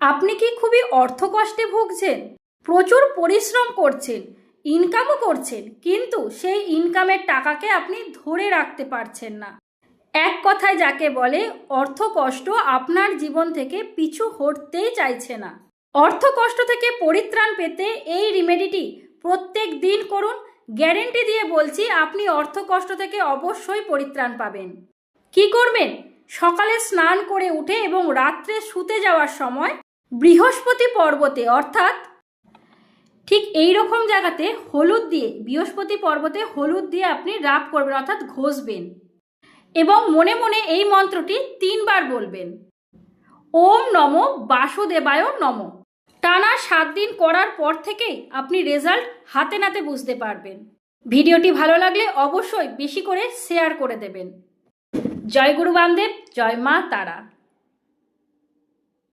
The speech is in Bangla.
আপনি কি খুবই অর্থকষ্টে ভুগছেন? প্রচুর পরিশ্রম করছেন ইনকামও করছেন, কিন্তু সেই ইনকামের টাকাকে আপনি ধরে রাখতে পারছেন না। এক কথায় যাকে বলে অর্থ কষ্ট আপনার জীবন থেকে পিছু হটতেই চাইছে না। অর্থ কষ্ট থেকে পরিত্রাণ পেতে এই রিমেডিটি প্রত্যেক দিন করুন। গ্যারেন্টি দিয়ে বলছি, আপনি অর্থ কষ্ট থেকে অবশ্যই পরিত্রাণ পাবেন। কি করবেন? সকালে স্নান করে উঠে এবং রাত্রে শুতে যাওয়ার সময় বৃহস্পতি পর্বতে, অর্থাৎ ঠিক এই রকম জায়গাতে হলুদ দিয়ে, বৃহস্পতি পর্বতে হলুদ দিয়ে আপনি রাপ করবেন, অর্থাৎ ঘষবেন। এবং মনে মনে এই মন্ত্রটি তিনবার বলবেন। ওম নম বাসুদেবায় নম। টানা সাত দিন করার পর থেকেই আপনি রেজাল্ট হাতে নাতে বুঝতে পারবেন। ভিডিওটি ভালো লাগলে অবশ্যই বেশি করে শেয়ার করে দেবেন। জয় গুরু জয় মা তারা।